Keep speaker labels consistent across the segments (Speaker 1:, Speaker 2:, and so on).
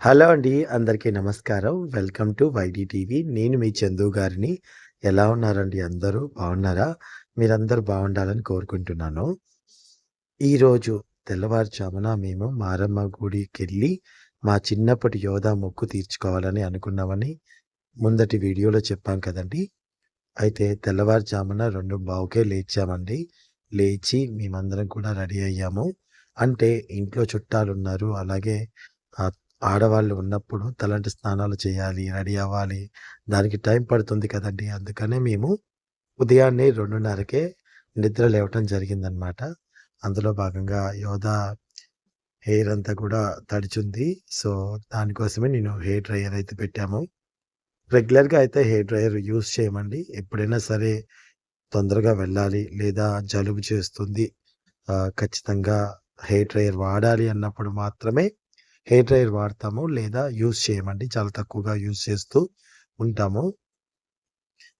Speaker 1: Hello అండి. అందరికీ నమస్కారం. Welcome to YD TV. నేను మీ చందు గారిని. ఎలా ఉన్నారండి అందరూ? బాగున్నారా? మీరందరూ బాగుండాలని కోరుకుంటున్నాను. ఈరోజు తెల్లవారుజామున మేము మారమ్మ గుడికి వెళ్ళి మా చిన్నప్పటి యోధా మొక్కు తీర్చుకోవాలని అనుకున్నామని ముందటి వీడియోలో చెప్పాం కదండీ! అయితే తెల్లవారుజామున 2:15కే లేచామండి. లేచి మేమందరం కూడా రెడీ అయ్యాము. అంటే ఇంట్లో చుట్టాలున్నారు. అలాగే ఆడవాళ్ళు ఉన్నప్పుడు తలంటి స్నానాలు చేయాలి, రెడీ అవ్వాలి. దానికి టైం పడుతుంది కదండీ! అందుకనే మేము ఉదయాన్నే 2:30కే నిద్ర లేవటం జరిగిందనమాట. అందులో భాగంగా యోధ హెయిర్ అంతా కూడా తడిచుంది. సో, దానికోసమే నేను హెయిర్ డ్రయర్ అయితే పెట్టాము. రెగ్యులర్‌గా అయితే హెయిర్ డ్రయర్ యూజ్ చేయమండి. ఎప్పుడైనా సరే తొందరగా వెళ్ళాలి లేదా జలుబు చేస్తుంది. ఖచ్చితంగా హెయిర్ డ్రయర్ వాడాలి అన్నప్పుడు మాత్రమే హెయిర్ డ్రైయర్ వాడతాము. లేదా యూజ్ చేయమండి. చాలా తక్కువగా యూజ్ చేస్తూ ఉంటాము.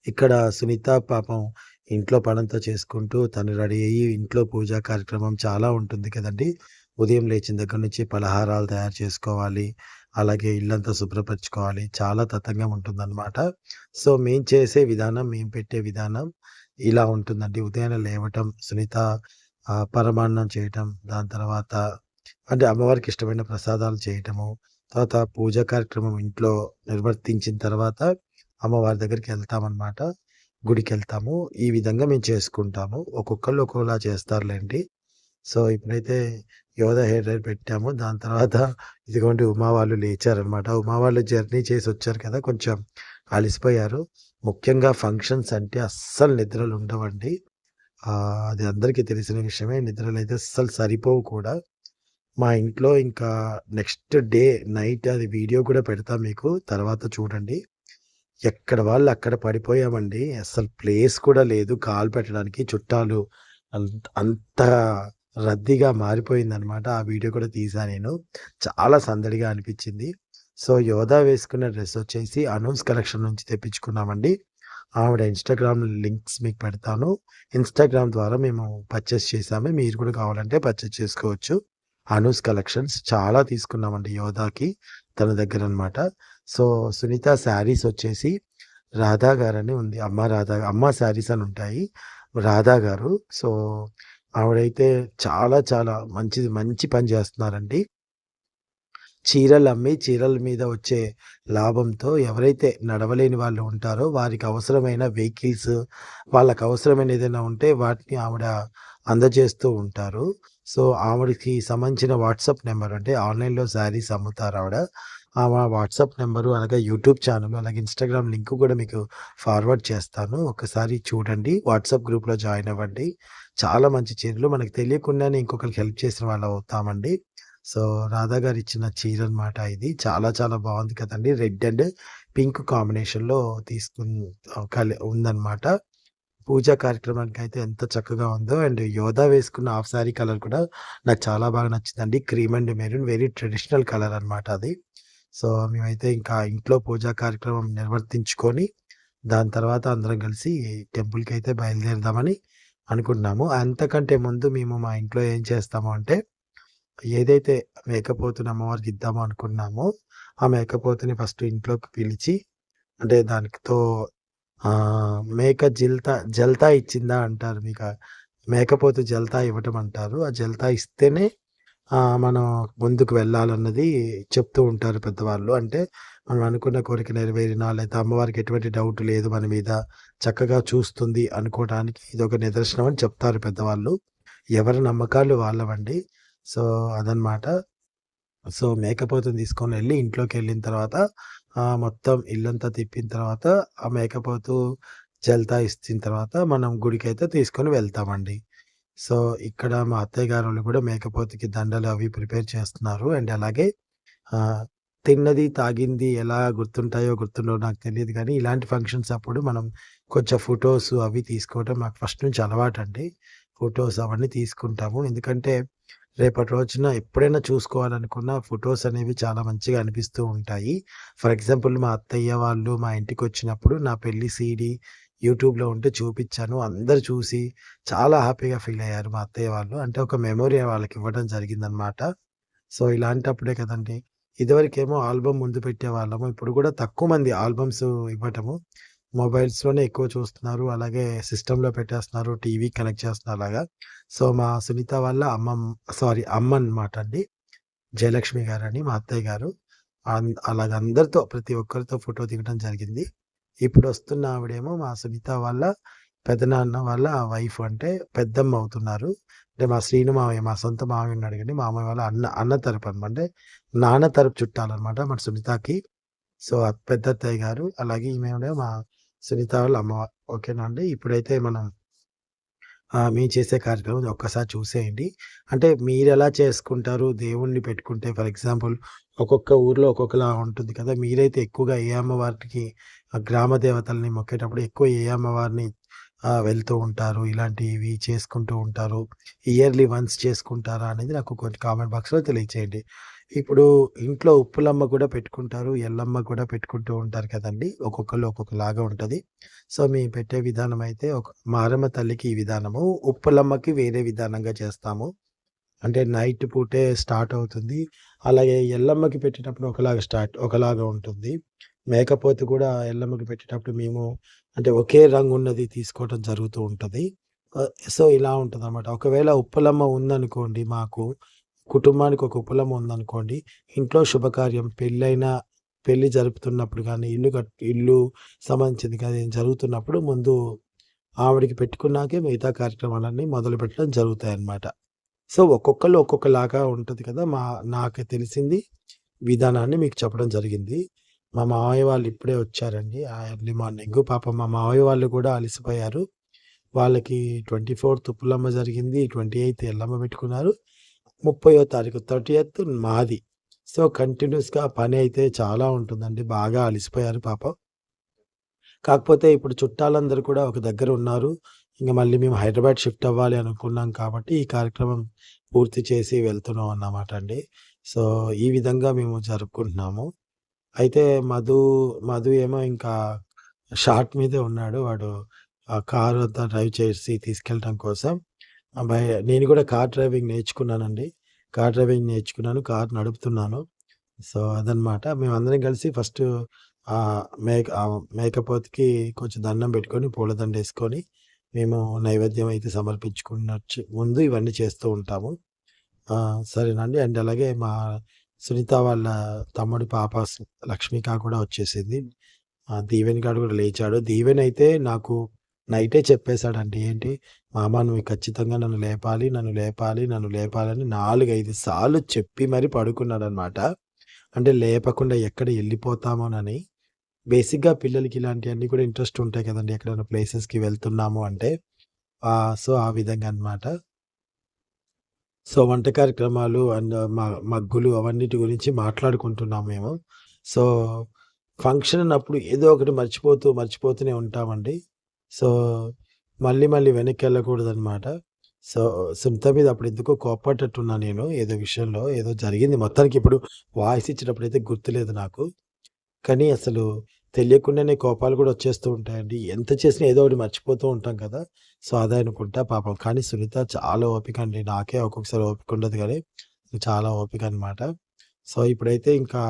Speaker 1: ఇక్కడ సునీత పాపం ఇంట్లో పనంతా చేసుకుంటూ తను రెడీ అయ్యి ఇంట్లో పూజా కార్యక్రమం చాలా ఉంటుంది కదండి ఉదయం లేచిన దగ్గర నుంచి పలహారాలు తయారు చేసుకోవాలి. అలాగే ఇల్లంతా శుభ్రపరచుకోవాలి. చాలా తతంగం ఉంటుందనమాట. సో, మేము చేసే విధానం, మేము పెట్టే విధానం ఇలా ఉంటుందండి. ఉదయాన్నే లేవటం, సునీత పరమాన్నం చేయటం, దాని తర్వాత అంటే అమ్మవారికి ఇష్టమైన ప్రసాదాలు చేయటము, తర్వాత పూజా కార్యక్రమం ఇంట్లో నిర్వర్తించిన తర్వాత అమ్మవారి దగ్గరికి వెళ్తామనమాట. గుడికెళ్తాము. ఈ విధంగా మేము చేసుకుంటాము. ఒక్కొక్కళ్ళు ఒక్కోలా చేస్తారులేండి సో, ఇప్పుడైతే యోధ హెయిర్ పెట్టాము. దాని తర్వాత ఇదిగోండి ఉమా వాళ్ళు లేచారనమాట. ఉమా వాళ్ళు జర్నీ చేసి వచ్చారు కదా! కొంచెం అలసిపోయారు ముఖ్యంగా ఫంక్షన్స్ అంటే అస్సలు నిద్రలు ఉండవండి. అది అందరికీ తెలిసిన విషయమే. నిద్రలు అయితే అస్సలు సరిపోవు కూడా. మా ఇంట్లో ఇంకా నెక్స్ట్ డే నైట్ అది వీడియో కూడా పెడతా మీకు. తర్వాత చూడండి. ఎక్కడ వాళ్ళు అక్కడ పడిపోయామండి. అసలు ప్లేస్ కూడా లేదు కాలు పెట్టడానికి. చుట్టాలు అంత రద్దీగా మారిపోయిందనమాట. ఆ వీడియో కూడా తీసా నేను. చాలా సందడిగా అనిపించింది. సో, యోధా వేసుకున్న డ్రెస్ వచ్చేసి అనౌన్స్ కలెక్షన్ నుంచి తెప్పించుకున్నామండి. ఆవిడ ఇన్‌స్టాగ్రామ్ లింక్స్ మీకు పెడతాను. ఇన్‌స్టాగ్రామ్ ద్వారా మేము పర్చేస్ చేశాము. మీరు కూడా కావాలంటే పర్చేస్ చేసుకోవచ్చు. అనూస్ కలెక్షన్స్ చాలా తీసుకున్నామండి యోధాకి తన దగ్గర అనమాట సో, సునీత శారీస్ వచ్చేసి రాధా గారని ఉంది. అమ్మ రాధా అమ్మ శారీస్ అని ఉంటాయి. రాధా గారు. సో, ఆవిడైతే చాలా చాలా మంచిది మంచి పని చేస్తున్నారండి. చీరలు అమ్మి చీరల మీద వచ్చే లాభంతో ఎవరైతే నడవలేని వాళ్ళు ఉంటారో వారికి అవసరమైన వెహికల్స్, వాళ్ళకు అవసరమైన ఏదైనా ఉంటే వాటిని ఆవిడ అందజేస్తూ ఉంటారు. సో, ఆవిడకి సంబంధించిన వాట్సాప్ నెంబర్ అంటే ఆన్‌లైన్‌లో శారీస్ అమ్ముతారావిడ. ఆమె వాట్సాప్ నెంబరు అలాగే యూట్యూబ్ ఛానల్ అలాగే ఇన్‌స్టాగ్రామ్ లింక్ కూడా మీకు ఫార్వర్డ్ చేస్తాను. ఒకసారి చూడండి. వాట్సాప్ గ్రూప్‌లో జాయిన్ అవ్వండి. చాలా మంచి చీరలు మనకు తెలియకుండానే ఇంకొకరికి హెల్ప్ చేసిన వాళ్ళు అవుతామండి. సో, రాధా గారు ఇచ్చిన చీర అనమాట ఇది. చాలా చాలా బాగుంది కదండి రెడ్ అండ్ పింక్ కాంబినేషన్‌లో తీసుకుని ఉందన్నమాట పూజా కార్యక్రమానికి అయితే ఎంత చక్కగా ఉందో అండ్ యోధా వేసుకున్న హాఫ్ సారీ కలర్ కూడా నాకు చాలా బాగా నచ్చిందండి. Cream and maroon very traditional colour అనమాట అది. సో, మేమైతే ఇంకా ఇంట్లో పూజా కార్యక్రమం నిర్వర్తించుకొని దాని తర్వాత అందరం కలిసి టెంపుల్కి అయితే బయలుదేరుదామని అనుకుంటున్నాము. అంతకంటే ముందు మేము మా ఇంట్లో ఏం చేస్తాము అంటే ఏదైతే మేకపోతుని అమ్మవారికి ఇద్దాము అనుకున్నామో, ఆ మేకపోతుని ఫస్ట్ ఇంట్లోకి పిలిచి అంటే దానితో మేక జిల్తా జల్తా ఇచ్చిందా అంటారు. మీకు మేకపోతు జల్తా ఇవ్వటం అంటారు. ఆ జల్తా ఇస్తేనే మనం ముందుకు వెళ్ళాలన్నది చెప్తూ ఉంటారు పెద్దవాళ్ళు. అంటే మనం అనుకున్న కోరిక నెరవేరినా లేదా అమ్మవారికి ఎటువంటి డౌట్ లేదు మన మీద, చక్కగా చూస్తుంది అనుకోవటానికి ఒక నిదర్శనం అని చెప్తారు పెద్దవాళ్ళు. ఎవరి నమ్మకాలు వాళ్ళవండి. సో, అదనమాట. సో, మేకపోతుని ఇంట్లోకి వెళ్ళిన తర్వాత మొత్తం ఇల్లంతా తిప్పిన తర్వాత ఆ మేకపోతు జల్తా ఇచ్చిన తర్వాత మనం గుడికి అయితే తీసుకొని వెళ్తామండి. సో, ఇక్కడ మా అత్తయ్య గారు కూడా మేకపోతుకి దండలు అవి ప్రిపేర్ చేస్తున్నారు. అండ్ అలాగే తిన్నది, తాగింది ఎలా గుర్తుంటాయో గుర్తుండో నాకు తెలియదు కానీ ఇలాంటి ఫంక్షన్స్ అప్పుడు మనం కొంచెం ఫొటోస్ అవి తీసుకోవడం మాకు ఫస్ట్ నుంచి అలవాటండి. ఫొటోస్ అవన్నీ తీసుకుంటాము. ఎందుకంటే రేపటి రోజున ఎప్పుడైనా చూసుకోవాలనుకున్న ఫొటోస్ అనేవి చాలా మంచిగా అనిపిస్తూ ఉంటాయి. ఫర్ ఎగ్జాంపుల్ మా అత్తయ్య వాళ్ళు మా ఇంటికి వచ్చినప్పుడు నా పెళ్ళి సీడీ యూట్యూబ్‌లో ఉంటే చూపించాను అందరు చూసి చాలా హ్యాపీగా ఫీల్ అయ్యారు మా అత్తయ్య వాళ్ళు. అంటే ఒక మెమోరీ వాళ్ళకి ఇవ్వడం జరిగిందనమాట. సో, ఇలాంటప్పుడే కదండీ! ఇదివరకేమో ఆల్బమ్ ముందు పెట్టేవాళ్ళము. ఇప్పుడు కూడా తక్కువ మంది ఆల్బమ్స్ ఇవ్వటము. మొబైల్స్‌లోనే ఎక్కువ చూస్తున్నారు. అలాగే సిస్టంలో పెట్టేస్తున్నారు. టీవీ కనెక్ట్ చేస్తున్నారు అలాగా. సో, మా సునీత వాళ్ళ అమ్మమ్మ సారీ అమ్మ అనమాట అండి. జయలక్ష్మి గారని మా అత్తయ్య గారు. అలాగ అందరితో ప్రతి ఒక్కరితో ఫోటో దిగడం జరిగింది. ఇప్పుడు వస్తున్న ఆవిడేమో మా సునీత వాళ్ళ పెదనాన్న వాళ్ళ వైఫ్ అంటే పెద్దమ్మ అవుతున్నారు. అంటే మా శ్రీను మామయ్య మా సొంత మామయ్య ఉన్నాడు గానీ, మామయ్య వాళ్ళ అన్న అన్న తరపు అనమాట అంటే నాన్న తరపు చుట్టాలన్నమాట మన సునీతకి. సో, పెద్ద అత్తయ్య గారు అలాగే ఈమె మా సునీత వాళ్ళ అమ్మవారు ఓకేనా అండి. ఇప్పుడైతే మనం మేము చేసే కార్యక్రమం ఒక్కసారి చూసేయండి. అంటే మీరెలా చేసుకుంటారు దేవుణ్ణి పెట్టుకుంటే ఫర్ ఎగ్జాంపుల్ ఒక్కొక్క ఊర్లో ఒక్కొక్కలా ఉంటుంది కదా! మీరైతే ఎక్కువగా ఏ అమ్మవారికి గ్రామ దేవతల్ని మొక్కేటప్పుడు ఎక్కువ ఏ అమ్మవారిని వెళ్తూ ఉంటారు? ఇలాంటివి చేసుకుంటూ ఉంటారు. ఇయర్‌లీ వన్స్ చేసుకుంటారా? అనేది నాకు కొంచెం కామెంట్ బాక్స్‌లో తెలియచేయండి. ఇప్పుడు ఇంట్లో ఉప్పులమ్మ కూడా పెట్టుకుంటారు. ఎల్లమ్మ కూడా పెట్టుకుంటూ ఉంటారు కదండీ! ఒక్కొక్కళ్ళు ఒక్కొక్కలాగా ఉంటుంది సో, మేము పెట్టే విధానం అయితే ఒక మారమ్మ తల్లికి ఈ విధానము. ఉప్పులమ్మకి వేరే విధానంగా చేస్తాము. అంటే నైట్ పూటే స్టార్ట్ అవుతుంది. అలాగే ఎల్లమ్మకి పెట్టేటప్పుడు ఒకలాగా స్టార్ట్ ఒకలాగా ఉంటుంది. మేకపోతు కూడా ఎల్లమ్మకి పెట్టేటప్పుడు మేము అంటే ఒకే రంగు ఉన్నది తీసుకోవటం జరుగుతూ ఉంటుంది సో, ఇలా ఉంటుంది అనమాట ఒకవేళ ఉప్పులమ్మ ఉందనుకోండి మాకు కుటుంబానికి ఒక ఉప్పులమ్మ ఉందనుకోండి, ఇంట్లో శుభకార్యం పెళ్ళైనా పెళ్ళి జరుపుతున్నప్పుడు కానీ ఇల్లు కట్ ఇల్లు సంబంధించింది కానీ జరుగుతున్నప్పుడు ముందు ఆవిడకి పెట్టుకున్నాకే మిగతా కార్యక్రమాలన్నీ మొదలు పెట్టడం జరుగుతాయన్నమాట. సో, ఒక్కొక్కళ్ళు ఒక్కొక్కలాగా ఉంటుంది కదా! మా నాకు తెలిసింది విధానాన్ని మీకు చెప్పడం జరిగింది. మా మావయ్య వాళ్ళు ఇప్పుడే వచ్చారండి. ఆ ఎర్లీ మార్నింగ్ పాపం మా మావయ్య వాళ్ళు కూడా అలసిపోయారు వాళ్ళకి ట్వంటీ ఫోర్త్ పుల్లమ్మ జరిగింది. 28థ్ ఎల్లమ్మ పెట్టుకున్నారు. 30వ తారీఖు 30థ్ మాది. సో, కంటిన్యూస్గా పని అయితే చాలా ఉంటుందండి. బాగా అలిసిపోయారు పాపం. కాకపోతే ఇప్పుడు చుట్టాలందరూ కూడా ఒక దగ్గర ఉన్నారు. ఇంక మళ్ళీ మేము హైదరాబాద్ షిఫ్ట్ అవ్వాలి అనుకున్నాం కాబట్టి, ఈ కార్యక్రమం పూర్తి చేసి వెళ్తున్నాం అన్నమాట అండి. సో, ఈ విధంగా మేము జరుపుకుంటున్నాము. అయితే మధు, మధు ఏమో ఇంకా షార్ట్ మీదే ఉన్నాడు. వాడు ఆ కారు అంతా డ్రైవ్ చేసి తీసుకెళ్ళడం కోసం. ఆహ్, బై నేను కూడా కార్ డ్రైవింగ్ నేర్చుకున్నానండి. కార్ డ్రైవింగ్ నేర్చుకున్నాను. కార్ నడుపుతున్నాను. సో, అదనమాట. మేమందరం కలిసి ఫస్ట్ మేక మేకపోతికి కొంచెం దండం పెట్టుకొని, పూలదండ వేసుకొని మేము నైవేద్యం అయితే సమర్పించుకున్నచ్చు ముందు ఇవన్నీ చేస్తూ ఉంటాము. సరేనండి. అండ్ అలాగే మా సునీత వాళ్ళ తమ్ముడి పాప లక్ష్మిక కూడా వచ్చేసింది. దీవెన్ గారు కూడా లేచాడు. దీవెన్ అయితే నాకు నైటే చెప్పేశాడండి ఏంటి మామ నువ్వు ఖచ్చితంగా నన్ను లేపాలి, నన్ను లేపాలి, నన్ను లేపాలని 4, 5 సార్లు చెప్పి మరి పడుకున్నాడనమాట. అంటే లేపకుండా ఎక్కడ వెళ్ళిపోతామోనని బేసిక్‌గా పిల్లలకి ఇలాంటివన్నీ కూడా ఇంట్రెస్ట్ ఉంటాయి కదండి ఎక్కడైనా ప్లేసెస్‌కి వెళ్తున్నాము అంటే. సో, ఆ విధంగా అనమాట. సో, వంట కార్యక్రమాలు అండ్ మగ్గులు అవన్నిటి గురించి మాట్లాడుకుంటున్నాము మేము. సో, ఫంక్షన్ అన్నప్పుడు ఏదో ఒకటి మర్చిపోతూ, మర్చిపోతూనే ఉంటామండి. సో, మళ్ళీ మళ్ళీ వెనక్కి వెళ్ళకూడదనమాట సో, సునీత మీద అప్పుడు ఎందుకో కోప్పడ్డట్టున్నా నేను ఏదో విషయంలో. ఏదో జరిగింది మొత్తానికి ఇప్పుడు వాయిస్ ఇచ్చేటప్పుడైతే గుర్తులేదు నాకు. కానీ అసలు తెలియకుండానే కోపాలు కూడా వచ్చేస్తూ ఉంటాయండి. ఎంత చేసినా ఏదో ఒకటి మర్చిపోతూ ఉంటాం కదా! సో, అదే అనుకుంటా పాపం. కానీ సునీత చాలా ఓపిక అండి. నాకే ఒక్కొక్కసారి ఓపిక ఉండదు కానీ చాలా ఓపిక అనమాట. సో, ఇప్పుడైతే ఇంకా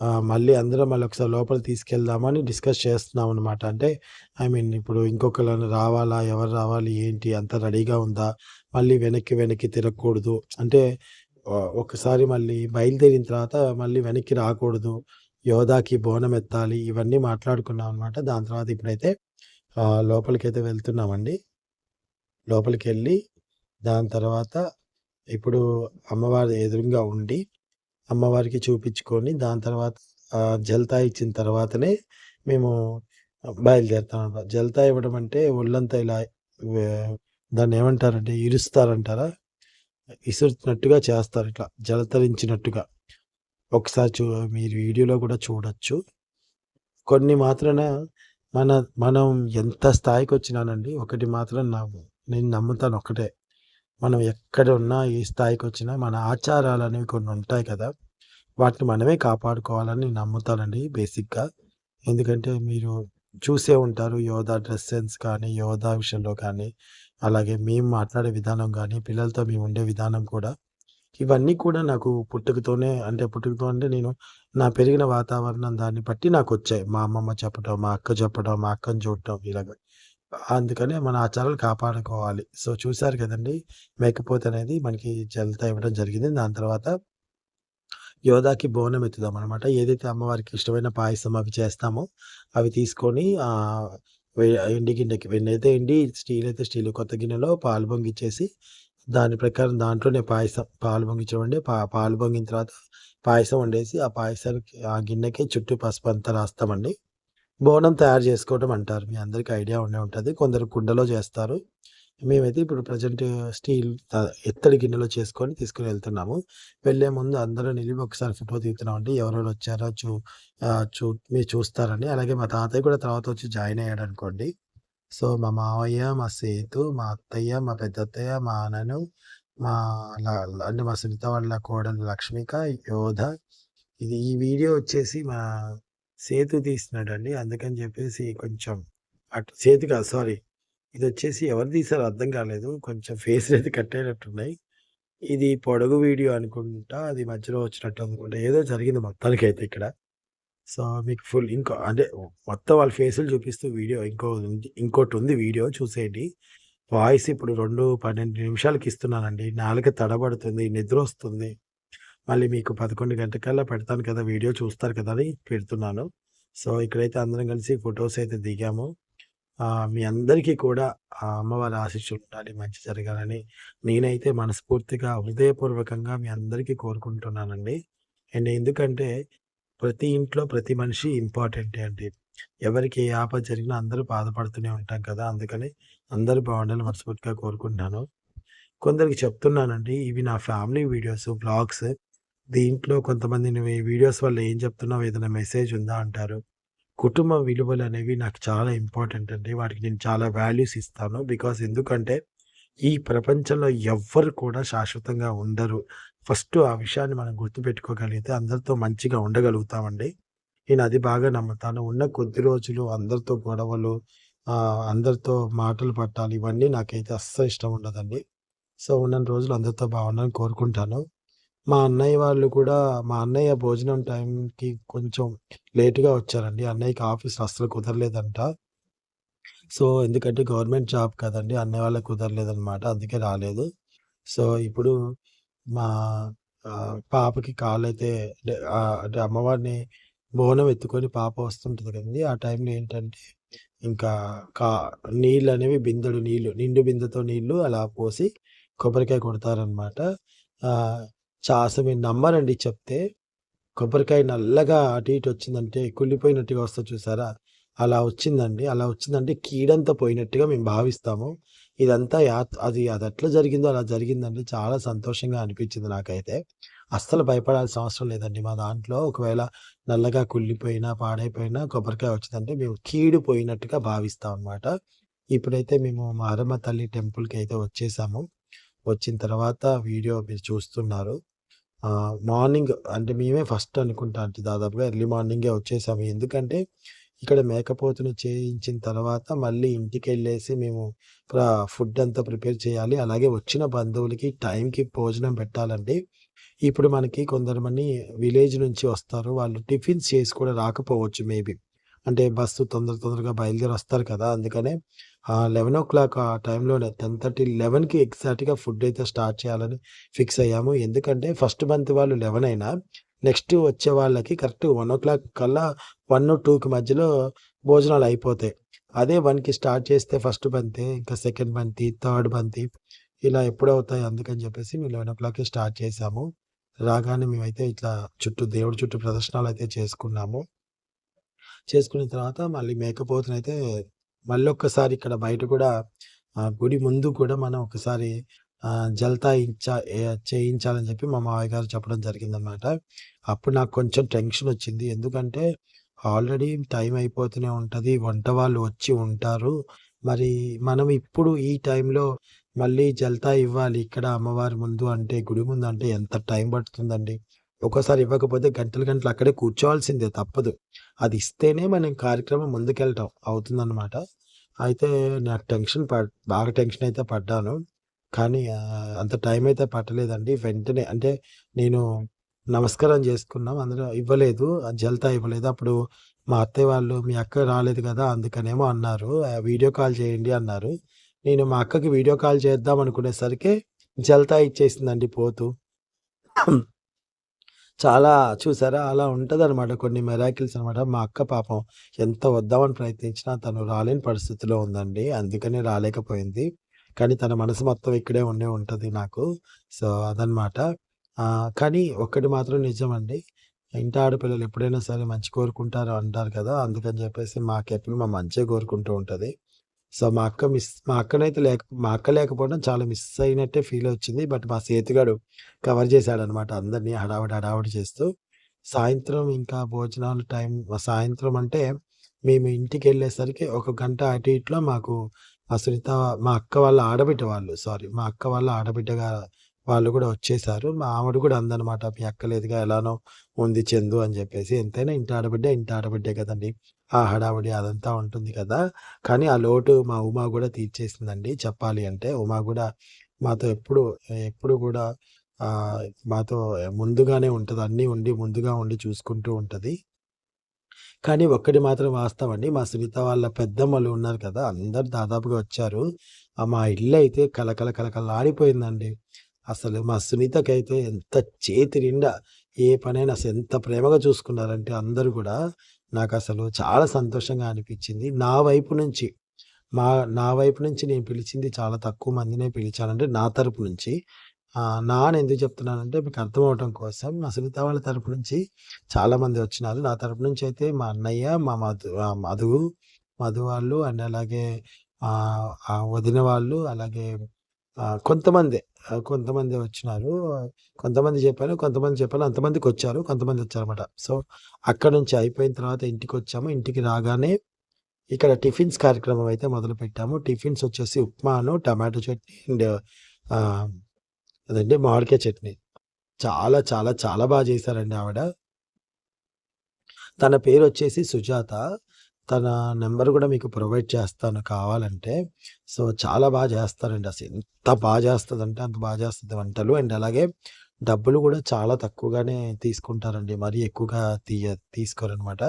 Speaker 1: మళ్ళీ అందరం మళ్ళీ ఒకసారి లోపలికి తీసుకెళ్దామని డిస్కస్ చేస్తున్నాం అనమాట అంటే ఐ మీన్ ఇప్పుడు ఇంకొకరు రావాలా? ఎవరు రావాలి? ఏంటి? అంత రెడీగా ఉందా? మళ్ళీ వెనక్కి, వెనక్కి తిరగకూడదు. అంటే ఒకసారి మళ్ళీ బయలుదేరిన తర్వాత మళ్ళీ వెనక్కి రాకూడదు. యోధాకి బోనం ఎత్తాలి. ఇవన్నీ మాట్లాడుకున్నాం అనమాట. దాని తర్వాత ఇప్పుడైతే లోపలికైతే వెళ్తున్నామండి. లోపలికి వెళ్ళి దాని తర్వాత ఇప్పుడు అమ్మవారి ఎదురుగా ఉండి, అమ్మవారికి చూపించుకొని దాని తర్వాత జల్తా ఇచ్చిన తర్వాతనే మేము బయలుదేరుతామనమాట. జల్తా ఇవ్వడం అంటే ఒళ్ళంతా ఇలా దాన్ని ఏమంటారంటే ఇరుస్తారంటారా? ఇసురుతున్నట్టుగా చేస్తారు ఇట్లా జలతరించినట్టుగా. ఒకసారి చూ మీరు వీడియోలో కూడా చూడొచ్చు. కొన్ని మాత్రాన మన మనం ఎంత స్థాయికి వచ్చినానండి ఒకటి మాత్రం నా నేను నమ్ముతాను ఒకటే మనం ఎక్కడ ఉన్నా, ఏ స్థాయికొచ్చినా మన ఆచారాలు అనేవి కొన్ని ఉంటాయి కదా! వాటిని మనమే కాపాడుకోవాలని నేను నమ్ముతానండి బేసిక్‌గా. ఎందుకంటే మీరు చూసే ఉంటారు యోధా డ్రెస్ సెన్స్ కానీ, యోధా విషయంలో కానీ, అలాగే మేము మాట్లాడే విధానం కానీ పిల్లలతో మేము ఉండే విధానం కూడా ఇవన్నీ కూడా నాకు పుట్టుకతోనే అంటే పుట్టుకతో అంటే నేను నా పెరిగిన వాతావరణం దాన్ని బట్టి నాకు వచ్చాయి మా అమ్మమ్మ చెప్పడం, మా అక్క చెప్పడం, మా అక్కను చూడటం ఇలాగ. అందుకనే మన ఆచారాలు కాపాడుకోవాలి. సో, చూసారు కదండి మేకపోత అనేది మనకి జల్త ఇవ్వడం జరిగింది. దాని తర్వాత యోధాకి బోనం ఎత్తుదాం అనమాట ఏదైతే అమ్మవారికి ఇష్టమైన పాయసం అవి చేస్తామో అవి తీసుకొని ఎండి గిన్నెకి వెన్నైతే ఎండి, స్టీల్ అయితే స్టీల్ కొత్త గిన్నెలో పాలు పొంగిచ్చేసి దాని ప్రకారం దాంట్లోనే పాయసం పాలు పొంగించడం పా పాలు పొంగిన తర్వాత పాయసం వండేసి ఆ పాయసానికి ఆ గిన్నెకి చుట్టూ పసుపు అంతా రాస్తామండి. బోనం తయారు చేసుకోవడం అంటారు. మీ అందరికి ఐడియా ఉండే ఉంటుంది కొందరు కుండలో చేస్తారు. మేమైతే ఇప్పుడు ప్రజెంట్ స్టీల్ ఎత్తడి గిన్నెలో చేసుకొని తీసుకుని వెళ్తున్నాము. వెళ్ళే ముందు అందరూ నిలిపి ఒకసారి ఫోటో దిగుతున్నామండి. ఎవరెవరు వచ్చారో చూ చూ మీరు చూస్తారని. అలాగే మా తాతయ్య కూడా తర్వాత వచ్చి జాయిన్ అయ్యాడనుకోండి. సో, మా మావయ్య, మా సేతు, మా అత్తయ్య, మా పెద్దత్తయ్య, మా అనను మా అంటే మా సునీత వాళ్ళ కోడలు లక్ష్మిక, యోధ. ఇది ఈ వీడియో వచ్చేసి మా సేతు తీస్తున్నాడండి. అందుకని చెప్పేసి కొంచెం అటు సేతు కాదు సారీ. ఇది వచ్చేసి ఎవరు తీశారో అర్థం కాలేదు. కొంచెం ఫేసులయితే కట్ అయినట్టున్నాయి. ఇది పొడుగు వీడియో అనుకుంటా. అది మధ్యలో వచ్చినట్టు అనుకుంటా. ఏదో జరిగింది మొత్తానికైతే ఇక్కడ. సో, మీకు ఫుల్ ఇంకో అంటే మొత్తం వాళ్ళ ఫేసులు చూపిస్తూ వీడియో ఇంకో ఇంకోటి ఉంది వీడియో చూసేయండి. వాయిస్ ఇప్పుడు 2, 12 నిమిషాలకి ఇస్తున్నానండి. నాలుక తడబడుతుంది. నిద్రొస్తుంది. మళ్ళీ మీకు 11 గంటకల్లా పెడతాను కదా! వీడియో చూస్తారు కదా! అని పెడుతున్నాను. సో, ఇక్కడైతే అందరం కలిసి ఫొటోస్ అయితే దిగాము. మీ అందరికీ కూడా ఆ అమ్మవారి ఆశీస్సులు ఉండాలి. మంచి జరగాలని నేనైతే మనస్ఫూర్తిగా, హృదయపూర్వకంగా మీ అందరికీ కోరుకుంటున్నానండి. అండ్ ఎందుకంటే ప్రతి ఇంట్లో ప్రతి మనిషి ఇంపార్టెంటే అండి. ఎవరికి ఏ ఆపద జరిగినా అందరూ బాధపడుతూనే ఉంటాం కదా! అందుకని అందరూ బాగుండాలని మనస్ఫూర్తిగా కోరుకుంటున్నాను. కొందరికి చెప్తున్నానండి. ఇవి నా ఫ్యామిలీ వీడియోస్, బ్లాగ్స్ దీంట్లో కొంతమంది "నువ్వు ఈ వీడియోస్ వల్ల ఏం చెప్తున్నావు? ఏదైనా మెసేజ్ ఉందా?" అంటారు. కుటుంబ విలువలు అనేవి నాకు చాలా ఇంపార్టెంట్ అండి. వాటికి నేను చాలా వాల్యూస్ ఇస్తాను. బికాస్ ఎందుకంటే ఈ ప్రపంచంలో ఎవ్వరు కూడా శాశ్వతంగా ఉండరు. ఫస్ట్ ఆ విషయాన్ని మనం గుర్తుపెట్టుకోగలిగితే అందరితో మంచిగా ఉండగలుగుతామండి. నేను అది బాగా నమ్ముతాను. ఉన్న కొద్ది రోజులు అందరితో గొడవలు అందరితో మాటలు పట్టాలి. ఇవన్నీ నాకైతే అస్సలు ఇష్టం ఉండదండి. సో, ఉన్న రోజులు అందరితో బాగుండాలని కోరుకుంటాను. మా అన్నయ్య వాళ్ళు కూడా మా అన్నయ్య భోజనం టైంకి కొంచెం లేటుగా వచ్చారండి. అన్నయ్యకి ఆఫీస్ అస్సలు కుదరలేదంట. సో, ఎందుకంటే గవర్నమెంట్ జాబ్ కదండి అన్నయ్య వాళ్ళకి కుదరలేదనమాట. అందుకే రాలేదు. సో, ఇప్పుడు మా పాపకి కాలైతే అంటే అమ్మవారిని బోనం ఎత్తుకొని పాప వస్తుంటుంది కదండి ఆ టైంలో ఏంటంటే ఇంకా కా నీళ్ళు అనేవి బిందెడు నీళ్ళు, నిండు బిందెతో నీళ్ళు అలా పోసి కొబ్బరికాయ కొడతారనమాట. చా అసలు మీరు నమ్మరండి చెప్తే. కొబ్బరికాయ నల్లగా అటు ఇటు వచ్చిందంటే కుళ్ళిపోయినట్టుగా వస్తది చూసారా? అలా వచ్చిందండి. అలా వచ్చిందంటే కీడంతా పోయినట్టుగా మేము భావిస్తాము. ఇదంతా యా అది ఎట్లా జరిగిందో అలా జరిగిందండి. చాలా సంతోషంగా అనిపించింది నాకైతే. అస్సలు భయపడాల్సిన అవసరం లేదండి. మా దాంట్లో ఒకవేళ నల్లగా కుళ్ళిపోయినా, పాడైపోయినా కొబ్బరికాయ వచ్చిందంటే మేము కీడు పోయినట్టుగా భావిస్తాం అనమాట. ఇప్పుడైతే మేము మా అరమ్మ తల్లి టెంపుల్కి అయితే వచ్చేసాము. వచ్చిన తర్వాత వీడియో మీరు చూస్తున్నారు. మార్నింగ్ అంటే మేమే ఫస్ట్ అనుకుంటా దాదాపుగా ఎర్లీ మార్నింగే వచ్చేసాము. ఎందుకంటే ఇక్కడ మేకపోతును చేయించిన తర్వాత మళ్ళీ ఇంటికెళ్ళేసి మేము ఫుడ్ అంతా ప్రిపేర్ చేయాలి. అలాగే వచ్చిన బంధువులకి టైంకి భోజనం పెట్టాలండి. ఇప్పుడు మనకి కొందరుమంది విలేజ్ నుంచి వస్తారు. వాళ్ళు టిఫిన్స్ చేసి కూడా రాకపోవచ్చు మేబీ. అంటే బస్సు తొందర తొందరగా బయలుదేరి వస్తారు కదా! అందుకనే లెవెన్ ఓ క్లాక్ ఆ టైంలోనే 10:30, 11కి ఎగ్జాక్ట్‌గా ఫుడ్ అయితే స్టార్ట్ చేయాలని ఫిక్స్ అయ్యాము. ఎందుకంటే ఫస్ట్ మంత్ వాళ్ళు 11 అయినా నెక్స్ట్ వచ్చే వాళ్ళకి కరెక్ట్ 1:00 కల్లా 1, 2కి మధ్యలో భోజనాలు అయిపోతాయి. అదే వన్కి స్టార్ట్ చేస్తే ఫస్ట్ బంతి, ఇంకా సెకండ్ బంతి, థర్డ్ బంతి ఇలా ఎప్పుడవుతాయి అందుకని చెప్పేసి మేము 11:00కే స్టార్ట్ చేసాము. రాగానే మేమైతే ఇట్లా చుట్టూ దేవుడి చుట్టూ ప్రదర్శనలైతే చేసుకున్నాము. చేసుకున్న తర్వాత మళ్ళీ మేకపోతునైతే మళ్ళీ ఒక్కసారి ఇక్కడ బయట కూడా గుడి ముందు కూడా మనం ఒకసారి జల్తా ఇచ్చా చేయించాలని చెప్పి మా మావయ్య గారు చెప్పడం జరిగిందనమాట. అప్పుడు నాకు కొంచెం టెన్షన్ వచ్చింది ఎందుకంటే ఆల్రెడీ టైం అయిపోతూనే ఉంటుంది వంట వాళ్ళు వచ్చి ఉంటారు. మరి మనం ఇప్పుడు ఈ టైంలో మళ్ళీ జల్తా ఇవ్వాలి ఇక్కడ అమ్మవారి ముందు అంటే, గుడి ముందు అంటే ఎంత టైం పడుతుందండి. ఒక్కోసారి ఇవ్వకపోతే గంటలు గంటలు అక్కడే కూర్చోవాల్సిందే తప్పదు. అది ఇస్తేనే మనం కార్యక్రమం ముందుకెళ్ళటం అవుతుందనమాట. అయితే నాకు టెన్షన్ పడ్ బాగా టెన్షన్ అయితే పడ్డాను. కానీ అంత టైం అయితే పట్టలేదండి. వెంటనే అంటే నేను నమస్కారం చేసుకున్నాం అందులో ఇవ్వలేదు. జల్తా ఇవ్వలేదు. అప్పుడు మా అత్తయ్య వాళ్ళు "మీ అక్క రాలేదు కదా అందుకనేమో అన్నారు. వీడియో కాల్ చేయండి" అన్నారు. నేను మా అక్కకి వీడియో కాల్ చేద్దాం అనుకునేసరికి జల్తా ఇచ్చేసిందండి పోతూ. చాలా చూసారా? అలా ఉంటదనమాట. కొన్ని మెరాకిల్స్ అనమాట. మా అక్క పాపం ఎంత వద్దామని ప్రయత్నించినా తను రాలేని పరిస్థితిలో ఉందండి. అందుకనే రాలేకపోయింది. కానీ తన మనసు మొత్తం ఇక్కడే ఉండే ఉంటుంది నాకు. సో, అదనమాట. కానీ ఒక్కటి మాత్రం నిజమండి. ఇంటి ఆడపిల్లలు ఎప్పుడైనా సరే మంచి కోరుకుంటారు అంటారు కదా! అందుకని చెప్పేసి మాకెప్పుడు మా మంచిగా కోరుకుంటూ ఉంటుంది సో, మా అక్క మిస్ మా అక్కనైతే లేక మా అక్క లేకపోవడం చాలా మిస్ అయినట్టే ఫీల్ వచ్చింది బట్ మా సేతుగాడు కవర్ చేశాడనమాట అందరిని హడావిడి, హడావిడి చేస్తూ. సాయంత్రం ఇంకా భోజనాలు టైం సాయంత్రం అంటే మేము ఇంటికెళ్ళేసరికి ఒక గంట అటు ఇటులో మాకు మా సునీత మా అక్క వాళ్ళ ఆడబిడ్డ వాళ్ళు సారీ మా అక్క వాళ్ళ ఆడబిడ్డగా వాళ్ళు కూడా వచ్చేసారు. మా ఆవిడ కూడా అందనమాట. "మీ అక్క లేదుగా ఎలానో ఉంది చందు" అని చెప్పేసి ఎంతైనా ఇంటి ఆడబిడ్డ ఇంటి ఆడబిడ్డే కదండీ! ఆ హడావిడి అదంతా ఉంటుంది కదా! కానీ ఆ లోటు మా ఉమా కూడా తీర్చేసిందండి చెప్పాలి అంటే. ఉమా కూడా మాతో ఎప్పుడు ఎప్పుడు కూడా మాతో ముందుగానే ఉంటుంది అన్నీ ఉండి ముందుగా ఉండి చూసుకుంటూ ఉంటుంది కానీ ఒక్కటి మాత్రం వాస్తవం అండి మా సునీత వాళ్ళ పెద్దమ్మలు ఉన్నారు కదా! అందరూ దాదాపుగా వచ్చారు. ఆహ్, మా ఇల్లయితే కళకళ ఆడిపోయిందండి అసలు మా సునీతకైతే ఎంత చేతి నిండా ఏ పనైనా అసలు ఎంత ప్రేమగా చూసుకున్నారంటే అందరూ నాకు అసలు చాలా సంతోషంగా అనిపించింది నా వైపు నుంచి మా నా వైపు నుంచి నేను పిలిచింది చాలా తక్కువ మందినే పిలిచానంటే నా తరపు నుంచి. నాని ఎందుకు చెప్తున్నానంటే మీకు అర్థమవ్వటం కోసం మా సునీత వాళ్ళ తరపు నుంచి చాలామంది వచ్చినారు. నా తరపు నుంచి అయితే మా అన్నయ్య, మా మధు మధు, మధు వాళ్ళు అండ్ అలాగే వదిన వాళ్ళు అలాగే కొంతమందే కొంతమంది కొంతమందే వచ్చినారు. కొంతమంది చెప్పాను, కొంతమంది చెప్పాను. అంతమందికొచ్చారు. కొంతమంది వచ్చారన్నమాట. సో, అక్కడి నుంచి అయిపోయిన తర్వాత ఇంటికి వచ్చాము ఇంటికి రాగానే ఇక్కడ టిఫిన్స్ కార్యక్రమం అయితే మొదలుపెట్టాము. టిఫిన్స్ వచ్చేసి ఉప్మాను, టమాటో చట్నీ అండ్ అదండి మామిడికాయ చట్నీ. చాలా చాలా చాలా బాగా చేశారండి ఆవిడ. తన పేరు వచ్చేసి సుజాత. తన నెంబర్ కూడా మీకు ప్రొవైడ్ చేస్తాను కావాలంటే. సో, చాలా బాగా చేస్తారండి. అసలు ఎంత బాగా చేస్తుందంటే అంత బాగా చేస్తుంది వంటలు. అండ్ అలాగే డబ్బులు కూడా చాలా తక్కువగానే తీసుకుంటారండి. మరీ ఎక్కువగా తీయ తీసుకోరనమాట.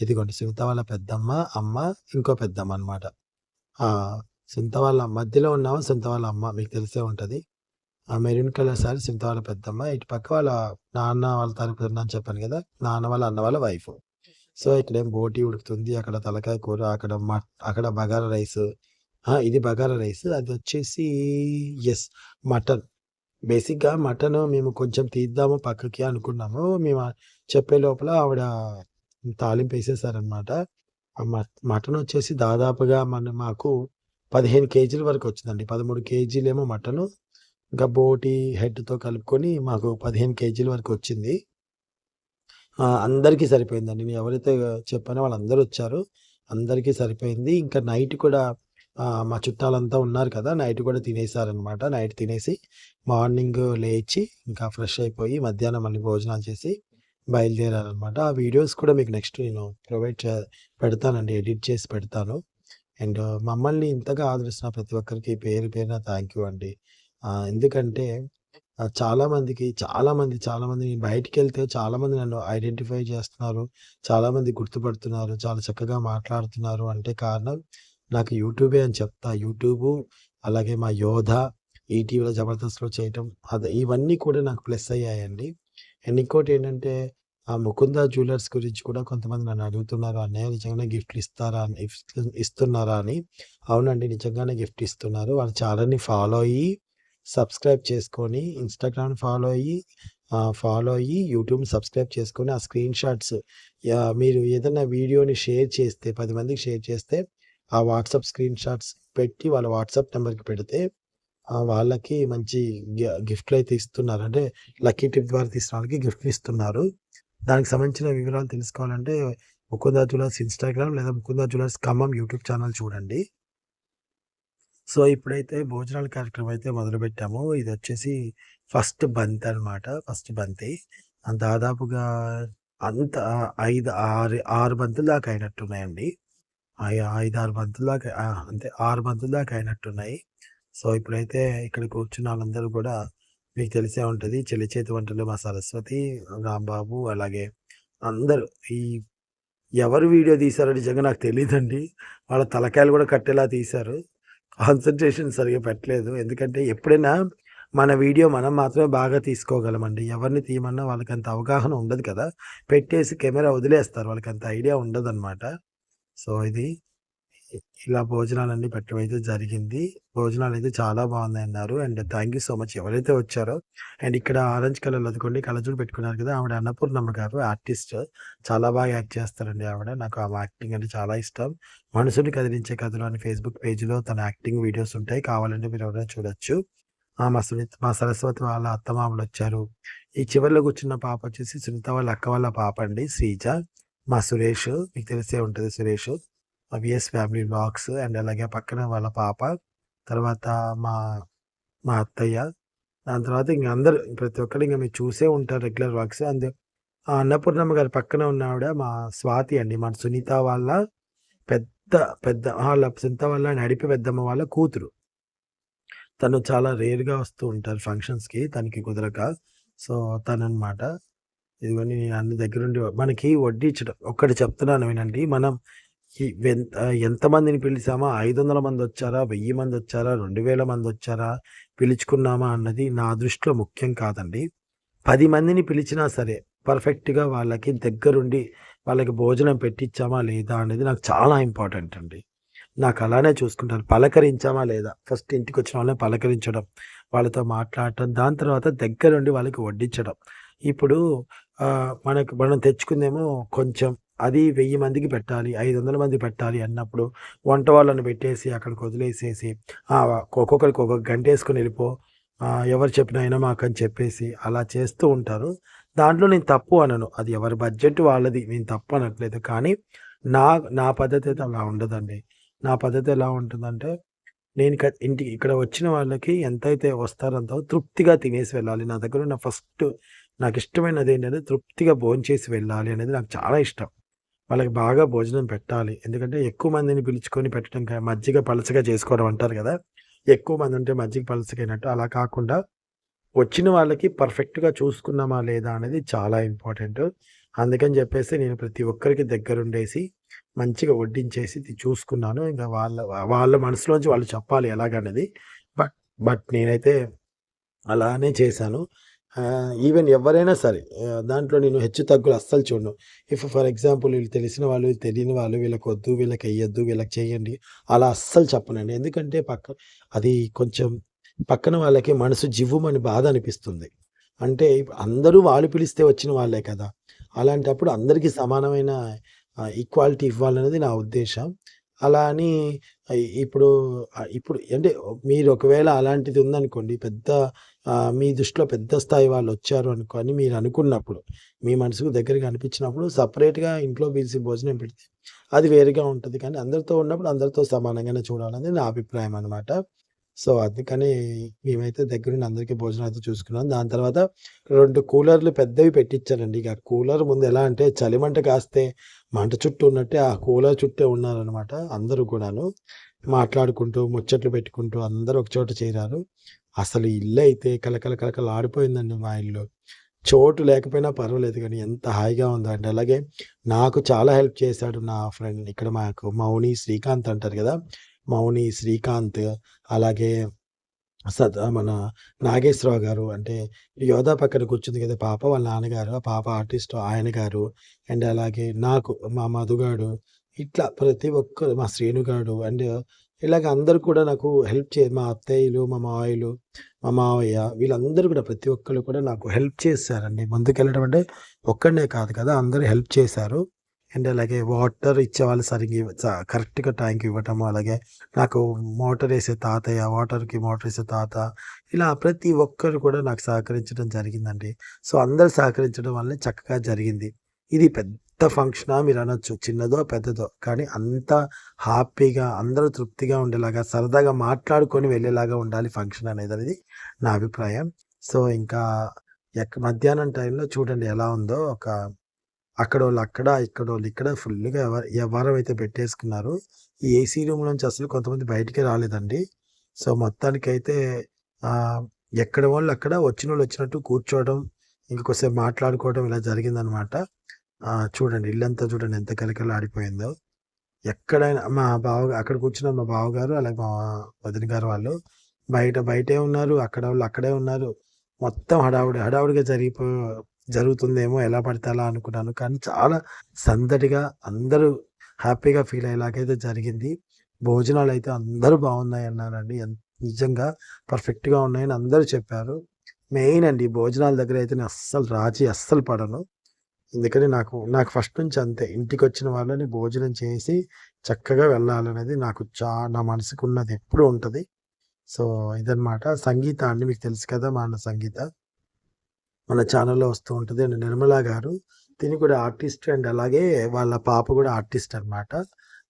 Speaker 1: ఇదిగోండి సునీత వాళ్ళ పెద్దమ్మ, అమ్మ, ఇంకో పెద్దమ్మ అనమాట. ఆ! సునీత వాళ్ళ మధ్యలో ఉన్నాము సునీత వాళ్ళ అమ్మ. మీకు తెలిసే ఉంటుంది ఆ మెరూన్ కలర్ సారీ సునీత వాళ్ళ పెద్దమ్మ. ఇటు పక్క వాళ్ళ నాన్న వాళ్ళ తరపున అని చెప్పాను కదా నాన్న వాళ్ళ అన్న వాళ్ళ వైఫ్ సో, ఇక్కడేం బోటీ ఉడుకుతుంది. అక్కడ తలకాయ కూర, అక్కడ మ అక్కడ బగారా రైస్ ఇది బగారా రైస్. అది వచ్చేసి ఎస్ మటన్. బేసిక్‌గా మటను మేము కొంచెం తీద్దాము పక్కకి అనుకున్నాము. మేము చెప్పే లోపల ఆవిడ తాలింపు వేసేసారనమాట మటన్ వచ్చేసి దాదాపుగా మన మాకు 15 కేజీల వరకు వచ్చిందండి పదమూడు కేజీలేమో మటను. ఇంకా బోటి హెడ్‌తో కలుపుకొని మాకు 15 కేజీల వరకు వచ్చింది అందరికీ సరిపోయిందండి. నేను ఎవరైతే చెప్పానో వాళ్ళందరూ వచ్చారు. అందరికీ సరిపోయింది. ఇంకా నైట్ కూడా మా చుట్టాలంతా ఉన్నారు కదా! నైట్ కూడా తినేసారనమాట. నైట్ తినేసి మార్నింగ్ లేచి ఇంకా ఫ్రెష్ అయిపోయి మధ్యాహ్నం మళ్ళీ భోజనాలు చేసి బయలుదేరారనమాట. ఆ వీడియోస్ కూడా మీకు నెక్స్ట్ నేను ప్రొవైడ్ చే పెడతానండి. ఎడిట్ చేసి పెడతాను. అండ్ మమ్మల్ని ఇంతగా ఆదరిస్తున్న ప్రతి ఒక్కరికి పేరు పేరున థ్యాంక్ యూ అండి. ఎందుకంటే చాలామందికి చాలామంది చాలామంది నేను బయటికెళ్తే చాలామంది నన్ను ఐడెంటిఫై చేస్తున్నారు. చాలామంది గుర్తుపడుతున్నారు. చాలా చక్కగా మాట్లాడుతున్నారు అంటే కారణం నాకు యూట్యూబే అని చెప్తా. యూట్యూబు అలాగే మా 'యోధ', ఈటీవీలో 'జబర్దస్త్‌లో' చేయటం అదే ఇవన్నీ కూడా నాకు ప్లస్ అయ్యాయండి. అండ్ ఇంకోటి ఏంటంటే ఆ 'ముకుంద జ్యువెలర్స్' గురించి కూడా కొంతమంది నన్ను అడుగుతున్నారు. "అన్నయ్య నిజంగానే గిఫ్ట్‌లు ఇస్తారా అని ఇస్తున్నారా" అని. అవునండి. నిజంగానే గిఫ్ట్ ఇస్తున్నారు. వాళ్ళు చాలాని ఫాలో అయ్యి, సబ్స్క్రైబ్ చేసుకొని, ఇన్‌స్టాగ్రామ్ ఫాలో అయ్యి ఫాలో అయ్యి యూట్యూబ్ సబ్స్క్రైబ్ చేసుకొని ఆ స్క్రీన్ షాట్స్ మీరు ఏదైనా వీడియోని షేర్ చేస్తే పది మందికి షేర్ చేస్తే ఆ వాట్సాప్ స్క్రీన్ షాట్స్ పెట్టి వాళ్ళ వాట్సాప్ నెంబర్కి పెడితే వాళ్ళకి మంచి గి గిఫ్ట్‌లయితే ఇస్తున్నారు. అంటే లక్కీ టిప్ ద్వారా తీసిన వాళ్ళకి గిఫ్ట్‌లు ఇస్తున్నారు. దానికి సంబంధించిన వివరాలు తెలుసుకోవాలంటే ముకుందా జ్యువెలర్స్' ఇన్‌స్టాగ్రామ్ లేదా Mukunda jewellers Khammam' YouTube channel చూడండి. సో, ఇప్పుడైతే భోజనాల కార్యక్రమం అయితే మొదలుపెట్టాము. ఇది వచ్చేసి ఫస్ట్ బంతి అనమాట ఫస్ట్ బంతి. దాదాపుగా అంత 5, 6, 6 బంతుల దాకా అయినట్టున్నాయండి. ఐదు ఆరు బంతుల దాకా అంతే ఆరు బంతుల దాకా అయినట్టున్నాయి. సో, ఇప్పుడైతే ఇక్కడ కూర్చున్న వాళ్ళందరూ కూడా మీకు తెలిసే ఉంటుంది చెల్లి చేతి వంటలు మా సరస్వతి, రాంబాబు అలాగే అందరూ ఈ ఎవరు వీడియో తీశారో నిజంగా నాకు తెలియదండి వాళ్ళ తలకాయలు కూడా కట్టేలా తీశారు. కాన్సన్ట్రేషన్ సరిగ్గా పెట్టలేదు. ఎందుకంటే ఎప్పుడైనా మన వీడియో మనం మాత్రమే బాగా తీసుకోగలమండి. ఎవరిని తీయమన్నా వాళ్ళకంత అవగాహన ఉండదు కదా! పెట్టేసి కెమెరా వదిలేస్తారు. వాళ్ళకి అంత ఐడియా ఉండదనమాట. సో, ఇది ఇలా భోజనాలన్నీ పెట్టడం అయితే జరిగింది. భోజనాలు అయితే చాలా బాగున్నాయన్నారు. And thank you so much ఎవరైతే వచ్చారో అండ్ ఇక్కడ ఆరెంజ్ కలర్‌లో అదిగోండి కళ్ళజోడు పెట్టుకున్నారు కదా! ఆవిడ అన్నపూర్ణమ్మ గారు ఆర్టిస్ట్. చాలా బాగా యాక్ట్ చేస్తారండి ఆవిడ. నాకు ఆ యాక్టింగ్ అంటే చాలా ఇష్టం. 'మనసుని కదిలించే కథలు' అని ఫేస్‌బుక్ పేజ్‌లో తన యాక్టింగ్ వీడియోస్ ఉంటాయి. కావాలంటే మీరు ఎవరైనా చూడొచ్చు. ఆ! మా సునీత మా సరస్వతి వాళ్ళ అత్తమామలు వచ్చారు ఈ చివర్లో కూర్చున్న పాప వచ్చేసి సునీత వాళ్ళ అక్క వాళ్ళ పాప అండి శ్రీజ. మా సురేష్ మీకు తెలిసే ఉంటుంది Suresh VS family blogs and అలాగే పక్కన వాళ్ళ పాప. తర్వాత మా మా అత్తయ్య. దాని తర్వాత ఇంక అందరు ప్రతి ఒక్కరు ఇంకా మీరు చూసే ఉంటారు రెగ్యులర్ వాక్స్ అండ్ ఆ అన్నపూర్ణమ్మ గారి పక్కన ఉన్న ఆవిడ మా స్వాతి అండి. మన సునీత వాళ్ళ పెద్ద పెద్ద వాళ్ళ సునీత వాళ్ళ నడిపి పెద్దమ్మ వాళ్ళ కూతురు. తను చాలా రేర్‌గా వస్తూ ఉంటారు ఫంక్షన్స్‌కి తనకి కుదరక. సో, తననమాట. ఇదిగోని నేను అన్ని దగ్గరుండి మనకి వడ్డించడం ఒక్కటి చెప్తున్నాను వినండి. మనం ఎంతమందిని పిలిచామా ఐదు వందల మంది వచ్చారా వెయ్యి మంది వచ్చారా రెండు వేల మంది వచ్చారా పిలుచుకున్నామా అన్నది నా దృష్టిలో ముఖ్యం కాదండి. పది మందిని పిలిచినా సరే పర్ఫెక్ట్‌గా వాళ్ళకి దగ్గరుండి వాళ్ళకి భోజనం పెట్టిచ్చామా లేదా అనేది నాకు చాలా ఇంపార్టెంట్ అండి. నాకు అలానే చూసుకుంటాను. పలకరించామా లేదా? ఫస్ట్ ఇంటికి వచ్చిన వాళ్ళని పలకరించడం, వాళ్ళతో మాట్లాడటం, దాని తర్వాత దగ్గరుండి వాళ్ళకి వడ్డించడం. ఇప్పుడు మనకు మనం తెచ్చుకుందేమో కొంచెం అది వెయ్యి మందికి పెట్టాలి, ఐదు వందల మంది పెట్టాలి అన్నప్పుడు వంట వాళ్ళని పెట్టేసి అక్కడికి వదిలేసేసి ఒక్కొక్కరికి ఒక్కొక్క గంట వేసుకొని వెళ్ళిపో ఎవరు చెప్పినా అని చెప్పేసి అలా చేస్తూ ఉంటారు. దాంట్లో నేను తప్పు అనను. అది ఎవరి బడ్జెట్ వాళ్ళది. నేను తప్పు అనట్లేదు. కానీ నా నా పద్ధతి అయితే అలా ఉండదండి. నా పద్ధతి ఎలా ఉంటుందంటే నేను ఇంటికి ఇక్కడ వచ్చిన వాళ్ళకి ఎంతైతే వస్తారో అంత తృప్తిగా తినేసి వెళ్ళాలి. నా దగ్గర ఉన్న ఫస్ట్ నాకు ఇష్టమైనది ఏంటంటే తృప్తిగా భోంచేసి వెళ్ళాలి అనేది నాకు చాలా ఇష్టం. వాళ్ళకి బాగా భోజనం పెట్టాలి. ఎందుకంటే ఎక్కువ మందిని పిలుచుకొని పెట్టడం మజ్జిగ పలసగా చేసుకోవడం అంటారు కదా! ఎక్కువ మంది ఉంటే మజ్జిగ పలసకైనట్టు అలా కాకుండా వచ్చిన వాళ్ళకి పర్ఫెక్ట్‌గా చూసుకున్నామా లేదా అనేది చాలా ఇంపార్టెంట్. అందుకని చెప్పేసి నేను ప్రతి ఒక్కరికి దగ్గరుండేసి మంచిగా వడ్డించేసి చూసుకున్నాను. ఇంకా వాళ్ళ వాళ్ళ మనసులోంచి వాళ్ళు చెప్పాలి ఎలాగనేది. బట్ బట్ నేనైతే అలానే చేశాను. ఈవెన్ ఎవరైనా సరే దాంట్లో నేను హెచ్చు తగ్గులు అస్సలు చూడను. ఇఫ్ ఫర్ ఎగ్జాంపుల్ వీళ్ళు తెలిసిన వాళ్ళు, తెలియని వాళ్ళు వీళ్ళకొద్దు, వద్దు వీళ్ళకి చేయండి అలా అస్సలు చెప్పనండి. ఎందుకంటే పక్క అది కొంచెం పక్కన వాళ్ళకి మనసు జివ్వుమని బాధ అనిపిస్తుంది. అంటే అందరూ వాళ్ళు పిలిస్తే వచ్చిన వాళ్ళే కదా! అలాంటప్పుడు అందరికీ సమానమైన ఈక్వాలిటీ ఇవ్వాలనేది నా ఉద్దేశం. అలా అని ఇప్పుడు ఇప్పుడు అంటే మీరు ఒకవేళ అలాంటిది ఉందనుకోండి పెద్ద మీ దృష్టిలో పెద్ద స్థాయి వాళ్ళు వచ్చారు అనుకోని మీరు అనుకున్నప్పుడు, మీ మనసుకు దగ్గరగా అనిపించినప్పుడు సపరేట్గా ఇంట్లో పిలిచి భోజనం పెడితే అది వేరుగా ఉంటుంది కానీ అందరితో ఉన్నప్పుడు అందరితో సమానంగానే చూడాలనేది నా అభిప్రాయం అనమాట. సో, అందుకని మేమైతే దగ్గరుండి అందరికీ భోజనం అయితే చూసుకున్నాం. దాని తర్వాత రెండు కూలర్‌లు పెద్దవి పెట్టించారండి ఇక కూలర్ ముందు ఎలా అంటే చలిమంట కాస్తే మంట చుట్టూ ఉన్నట్టే ఆ కూలర్ చుట్టే ఉన్నారనమాట అందరూ కూడాను. మాట్లాడుకుంటూ, ముచ్చట్లు పెట్టుకుంటూ అందరూ ఒక చోట చేరారు. అసలు ఇల్లు అయితే కలకల ఆడిపోయిందండి మా ఇల్లు. చోటు లేకపోయినా పర్వాలేదు కానీ ఎంత హాయిగా ఉందంటే అలాగే నాకు చాలా హెల్ప్ చేశాడు నా ఫ్రెండ్ ఇక్కడ మాకు మౌని, శ్రీకాంత్ అంటారు కదా! మౌని, శ్రీకాంత్ అలాగే సదా మన నాగేశ్వరరావు గారు అంటే యోధా పక్కన కూర్చుంది కదా పాప వాళ్ళ నాన్నగారు. ఆ పాప ఆర్టిస్ట్ ఆయన గారు అండ్ అలాగే నాకు మా మధుగాడు ఇట్లా ప్రతి ఒక్కరు మా శ్రీనుగాడు అండ్ ఇలాగ అందరూ కూడా నాకు హెల్ప్ చే మా అత్తయ్యలు, మా మావయ్యలు, మా మావయ్య వీళ్ళందరూ కూడా ప్రతి ఒక్కరు కూడా నాకు హెల్ప్ చేశారండి. ముందుకెళ్ళడం అంటే ఒక్కడినే కాదు కదా! అందరూ హెల్ప్ చేశారు. అండ్ అలాగే వాటర్ ఇచ్చేవాళ్ళు సరిగ్గా కరెక్ట్‌గా టైంకి ఇవ్వటము. అలాగే నాకు మోటార్ వేసే తాతయ్య, వాటర్‌కి మోటార్ వేసే తాత ఇలా ప్రతి ఒక్కరు కూడా నాకు సహకరించడం జరిగిందండి. సో, అందరూ సహకరించడం వల్లే చక్కగా జరిగింది. ఇది పెద్ద ఫంక్షనా మీరనొచ్చు. చిన్నదో, పెద్దదో కానీ అంత హ్యాపీగా అందరూ తృప్తిగా ఉండేలాగా సరదాగా మాట్లాడుకొని వెళ్ళేలాగా ఉండాలి ఫంక్షన్ అనేది నా అభిప్రాయం. సో, ఇంకా ఎక్ మధ్యాహ్నం టైంలో చూడండి ఎలా ఉందో ఒక అక్కడ వాళ్ళు అక్కడ, ఇక్కడ వాళ్ళు ఇక్కడ ఫుల్గా ఎవ అయితే పెట్టేసుకున్నారు. ఈ ఏసీ రూమ్ నుంచి అసలు కొంతమంది బయటికి రాలేదండి. సో, మొత్తానికైతే అయితే ఎక్కడ వాళ్ళు అక్కడ వచ్చిన వాళ్ళు వచ్చినట్టు కూర్చోవడం, ఇంక మాట్లాడుకోవడం ఇలా జరిగిందనమాట. చూడండి ఇల్లంతా చూడండి ఎంత కలకలాడిపోయిందో. ఎక్కడైనా మా బావ అక్కడ కూర్చున్న మా బావగారు, అలాగే మా వదిన గారు వాళ్ళు బయట బయటే ఉన్నారు. అక్కడ వాళ్ళు అక్కడే ఉన్నారు. మొత్తం హడావుడి హడావుడిగా జరిగిపో జరుగుతుందేమో ఎలా పడితే అలా అనుకున్నాను. కానీ చాలా సందడిగా అందరూ హ్యాపీగా ఫీల్ అయ్యేలాగైతే జరిగింది. భోజనాలు అయితే అందరూ బాగున్నాయి అన్నారండి నిజంగా పర్ఫెక్ట్‌గా ఉన్నాయని అందరూ చెప్పారు. మెయిన్ అండి భోజనాల దగ్గర అయితే నేను అస్సలు రాజీ అస్సలు పడను. ఎందుకని నాకు నాకు ఫస్ట్ నుంచి అంతే. ఇంటికి వచ్చిన వాళ్ళని భోజనం చేసి చక్కగా వెళ్ళాలనేది నాకు చా నా మనసుకున్నది ఎప్పుడూ ఉంటుంది సో, ఇదనమాట. సంగీత అండి మీకు తెలుసు కదా! మా అన్న సంగీత. మన ఛానల్లో వస్తూ ఉంటుంది అండ్ నిర్మలా గారు దీని కూడా ఆర్టిస్ట్ అండ్ అలాగే వాళ్ళ పాప కూడా ఆర్టిస్ట్ అనమాట.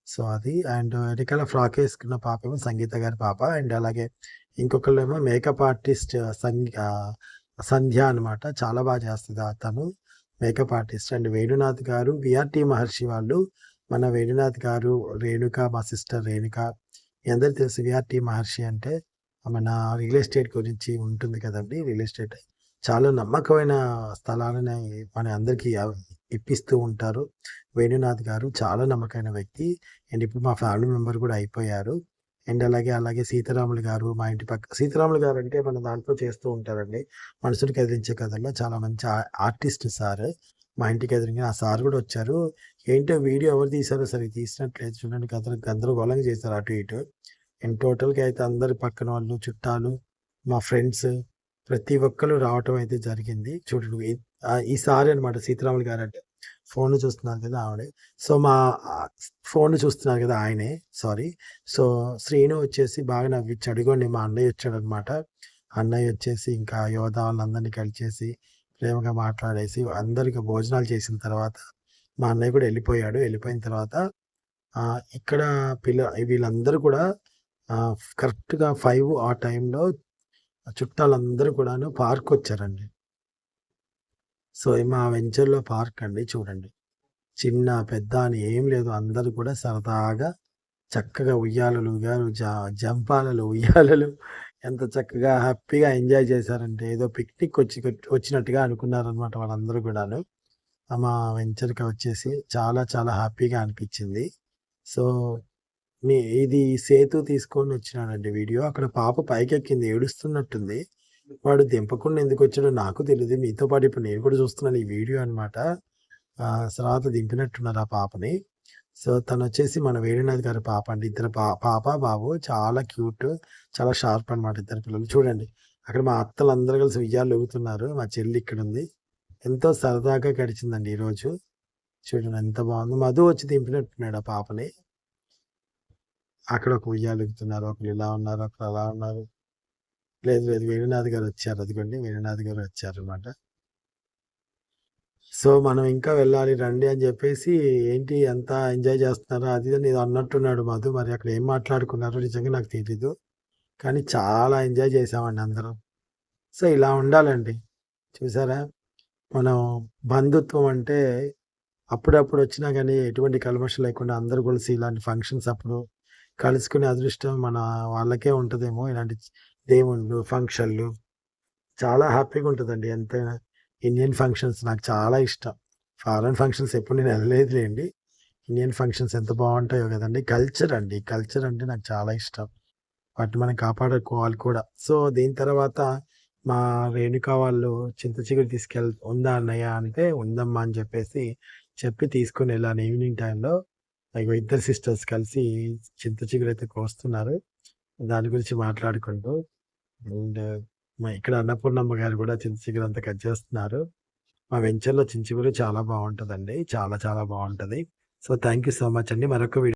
Speaker 1: సో, అది అండ్ వెనకాల ఫ్రాక్ వేసుకున్న పాప ఏమో సంగీత గారి పాప. అండ్ అలాగే ఇంకొకళ్ళేమో మేకప్ ఆర్టిస్ట్ సంగీ సంధ్య అనమాట. చాలా బాగా చేస్తుంది తను. మేకప్ ఆర్టిస్ట్ అండ్ వేణునాథ్ గారు, విఆర్టీ మహర్షి వాళ్ళు. మన వేణునాథ్ గారు, రేణుక మా సిస్టర్ రేణుక. అందరు తెలుసు విఆర్టీ మహర్షి అంటే మన రియల్ ఎస్టేట్ గురించి ఉంటుంది కదండి రియల్ ఎస్టేట్. చాలా నమ్మకమైన స్థలాలని మన అందరికీ ఇప్పిస్తూ ఉంటారు. వేణునాథ్ గారు చాలా నమ్మకమైన వ్యక్తి. అండ్ ఇప్పుడు మా ఫ్యామిలీ మెంబర్ కూడా అయిపోయారు. అండ్ అలాగే, అలాగే సీతారాములు గారు మా ఇంటి పక్క సీతారాములు గారు అంటే మన దాంట్లో చేస్తూ ఉంటారండి. మనుషులు కదిలించే కథల్లో చాలా మంచి ఆర్టిస్ట్ సార్. మా ఇంటికి ఎదురుంగా ఆ సార్ కూడా వచ్చారు. ఏంటో వీడియో ఎవరు తీశారో సరే తీసినట్లేదు చూడండి అందరూ గందరగోళంగా చేశారు అటు ఇటు. అండ్ టోటల్‌గా అయితే అందరి పక్కన వాళ్ళు, చుట్టాలు, మా ఫ్రెండ్స్ ప్రతి ఒక్కరు రావటం అయితే జరిగింది. చూడండి ఈ ఆహ్, అనమాట సీతారాములు గారంటే. ఫోన్ చూస్తున్నారు కదా! ఆవిడే. సో, మా ఫోన్ చూస్తున్నారు కదా! ఆయనే సారీ. సో, శ్రీను వచ్చేసి బాగా నవ్విచ్చాడు. ఇగోండి మా అన్నయ్య వచ్చాడనమాట. అన్నయ్య వచ్చేసి ఇంకా యోధ వాళ్ళందరిని కలిసేసి ప్రేమగా మాట్లాడేసి అందరికి భోజనాలు చేసిన తర్వాత మా అన్నయ్య కూడా వెళ్ళిపోయాడు వెళ్ళిపోయిన తర్వాత ఇక్కడ పిల్ల వీళ్ళందరూ కూడా కరెక్ట్‌గా ఫైవ్ ఆ టైంలో చుట్టాలందరూ కూడాను పార్క్‌కొచ్చారండి. సో, మా వెంచర్‌లో పార్క్ అండి చూడండి. చిన్న, పెద్ద అని ఏం లేదు. అందరూ కూడా సరదాగా చక్కగా ఉయ్యాలలు గారు జంపాలలు, ఉయ్యాలలు ఎంత చక్కగా హ్యాపీగా ఎంజాయ్ చేశారంటే ఏదో పిక్నిక్ వచ్చి వచ్చినట్టుగా అనుకున్నారనమాట వాళ్ళందరూ కూడాను. మా వెంచర్‌కి వచ్చేసి చాలా చాలా హ్యాపీగా అనిపించింది. సో, మీ ఇది సేతు తీసుకొని వచ్చినాడండి వీడియో. అక్కడ పాప పైకెక్కింది ఏడుస్తున్నట్టుంది. వాడు దింపకుండా ఎందుకు వచ్చాడో నాకు తెలియదు మీతో పాటు ఇప్పుడు నేను కూడా చూస్తున్నాను ఈ వీడియో అనమాట. శ్రాత తర్వాత దింపినట్టున్నారు ఆ పాపని. సో, తనొచ్చేసి మన వేణునాథ్ గారి పాప అండి. ఇద్దరు పా పాప, బాబు చాలా క్యూట్, చాలా షార్ప్ అనమాట ఇద్దరు పిల్లలు. చూడండి అక్కడ మా అత్తలు అందరు కలిసి ఉయ్యాలు ఊగుతున్నారు. మా చెల్లి ఇక్కడ ఉంది ఎంతో సరదాగా గడిచిందండి ఈరోజు. చూడండి ఎంత బాగుందో. మధు వచ్చి దింపినట్టున్నాడు ఆ పాపని. అక్కడ ఒక ఉయ్యాలు ఎగుతున్నారు ఒకరు ఇలా ఉన్నారు. ఒకరు అలా ఉన్నారు. లేదు లేదు వేణునాథ్ గారు వచ్చారు. అదిగోండి వేణునాథ్ గారు వచ్చారనమాట. సో, మనం ఇంకా వెళ్ళాలి రండి అని చెప్పేసి ఏంటి ఎంత ఎంజాయ్ చేస్తున్నారో అది అని అన్నట్టున్నాడు మధు. మరి అక్కడ ఏం మాట్లాడుకున్నారో నిజంగా నాకు తెలీదు. కానీ చాలా ఎంజాయ్ చేసామండి అందరం. సో, ఇలా ఉండాలండి. చూసారా? మనం బంధుత్వం అంటే అప్పుడప్పుడు వచ్చినా కానీ ఎటువంటి కల్మషం లేకుండా అందరూ కలిసి ఇలాంటి ఫంక్షన్స్ అప్పుడు కలుసుకునే అదృష్టం మన వాళ్ళకే ఉంటుందేమో ఇలాంటి దేవుళ్ళు, ఫంక్షన్‌లు చాలా హ్యాపీగా ఉంటుందండి ఎంతైనా. ఇండియన్ ఫంక్షన్స్ నాకు చాలా ఇష్టం. ఫారెన్ ఫంక్షన్స్ ఎప్పుడు నేను వెళ్ళలేదులేండి ఇండియన్ ఫంక్షన్స్ ఎంత బాగుంటాయో కదండి కల్చర్ అండి. కల్చర్ అంటే నాకు చాలా ఇష్టం. వాటిని మనం కాపాడుకోవాలి కూడా. సో, దీని తర్వాత మా రేణుక వాళ్ళు చింత చిగురు తీసుకెళ్ ఉందా అన్నయ్య అంటే, ఉందమ్మా అని చెప్పేసి చెప్పి తీసుకుని వెళ్ళాను ఈవినింగ్ టైంలో. ఇద్దరు సిస్టర్స్ కలిసి చింత చిగురైతే కోస్తున్నారు. దాని గురించి మాట్లాడుకుంటూ అండ్ మా ఇక్కడ అన్నపూర్ణమ్మ గారు కూడా చింత అంత కట్ చేస్తున్నారు. మా వెంచర్‌లో చింత చాలా బాగుంటుందండి చాలా చాలా బాగుంటుంది so, thank you so much అండి. మరొక వీడియో